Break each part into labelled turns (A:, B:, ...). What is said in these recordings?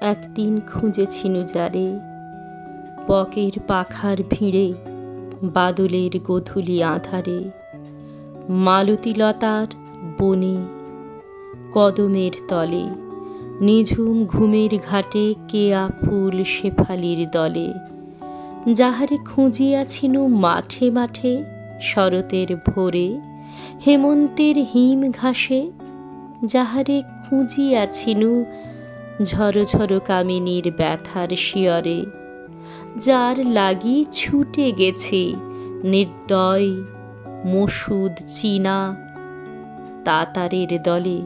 A: একদিন খুঁজেছিনু যারে। বকের পাখার ভিড়ে, বাদলের গধূলি আধারে। মালতীলতার বনে, কদমের তলে, নিঝুম ঘুমের ঘাটে কেয়া ফুল শেফালির দলে। যাহারে খুঁজিয়াছিনু মাঠে মাঠে, শরতের ভোরে, হেমন্তের হিম ঘাসে, যাহারে খুঁজিয়াছিনু ঝড়ো কামিনীর ব্যথার শিয়রে। যার লাগি ছুটে গেছে নির্দয় মসুদ চীনা। তাতারের দলে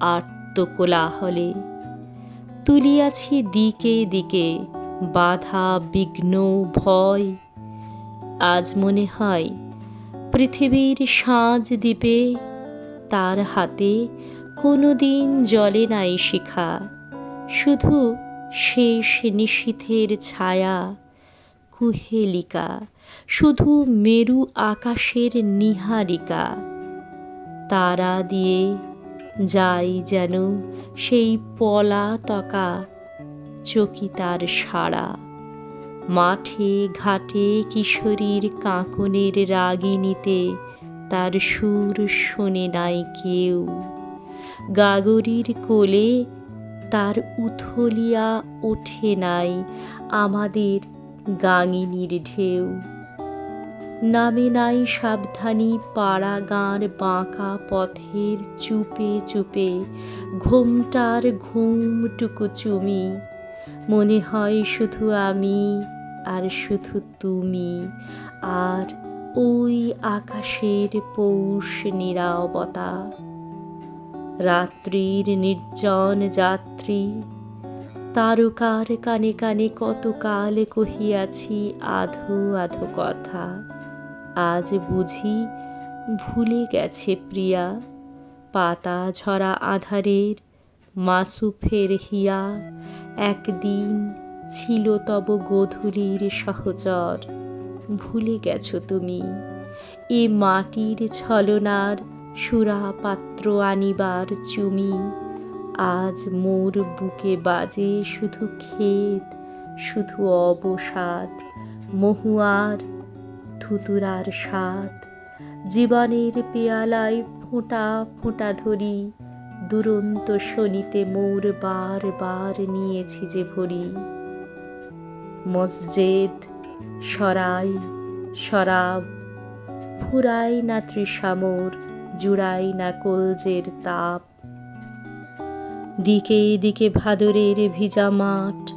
A: আত্মকোলাহলে তুলিয়াছি দিকে দিকে বাধা, বিঘ্ন, ভয়। আজ মনে হয় পৃথিবীর সাঁজ দ্বীপে তার হাতে কোনো দিন জলে নাই শিখা। শুধু শেষ নিশীথের ছায়া, কুহেলিকা, শুধু মেরু আকাশের নিহারিকা। তারা দিয়ে যাই যেন সেই পলাতকা চকিতার সাড়া। মাঠে ঘাটে কিশোরীর কাঁকনের রাগিনীতে তার সুর শোনে নাই কেউ। গাগরির কোলে তার উথলিয়া ওঠে নাই আমাদের গাঙিনীর ঢেউ। নামে নাই সাবধানী পাড়া গাঁর বাঁকা পথের চুপে চুপে, ঘোমটার ঘুমটুকু চুমি। মনে হয় শুধু আমি আর শুধু তুমি আর ওই আকাশের পৌষ নিরাবতা। রাত্রির নির্জন যাত্রী। তারকার কানে কানে কতকাল কহিয়াছি, আধো আধো কথা। আজ বুঝি ভুলে গেছে প্রিয়া। পাতা ঝরা আধারের মাসুফের হিয়া। একদিন ছিল তব গোধূলির সহচর। ভুলে গেছো তুমি। এ মাটির ছলনার সুরা পাত্র আনিবার চুমি। আজ মোর বুকে বাজে শুধু ক্ষেত, শুধু অবসাদ, মহুয়ার, ধুতুরার স্বাদ। জীবনের পেয়ালায় ফোঁটা ফোঁটা ধরি, দুরন্ত শনিতে মোর বার বার নিয়েছি যে ভরি। মসজেদ, সরাই শরাব ফুরাই না তৃষামোর জুড়াই না কলজের তাপ। দিকে দিকে ভাদরের ভিজা মাঠ,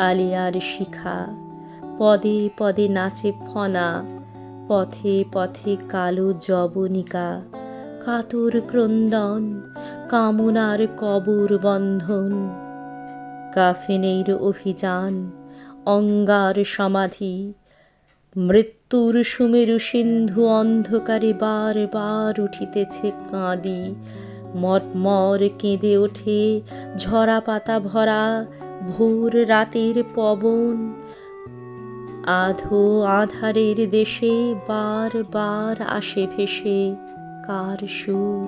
A: আলিয়ার শিখা। পদে পদে নাচে ফনা, পথে পথে কালো জবনিকা। কাতর ক্রন্দন, কামনার কবর বন্ধন। কাফেনের অভিযান, অঙ্গার সমাধি মৃত্যুর সুমেরু সিন্ধু অন্ধকারে বার বার উঠিতেছে কাঁদি। মটমর কেঁদে ওঠে ঝরা পাতা ভরা ভোর রাতের পবন। আধো আধারের দেশে বার বার আসে ভেসে কার সুর।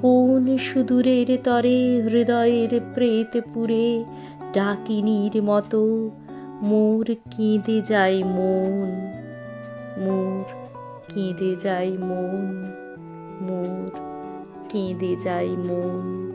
A: কোন সুদূরের তরে হৃদয়ের প্রেত পুরে ডাকিনীর মতো মোর কেঁদে যায় মন মোর কেঁদে যায় মন মোর কেঁদে যায় মন।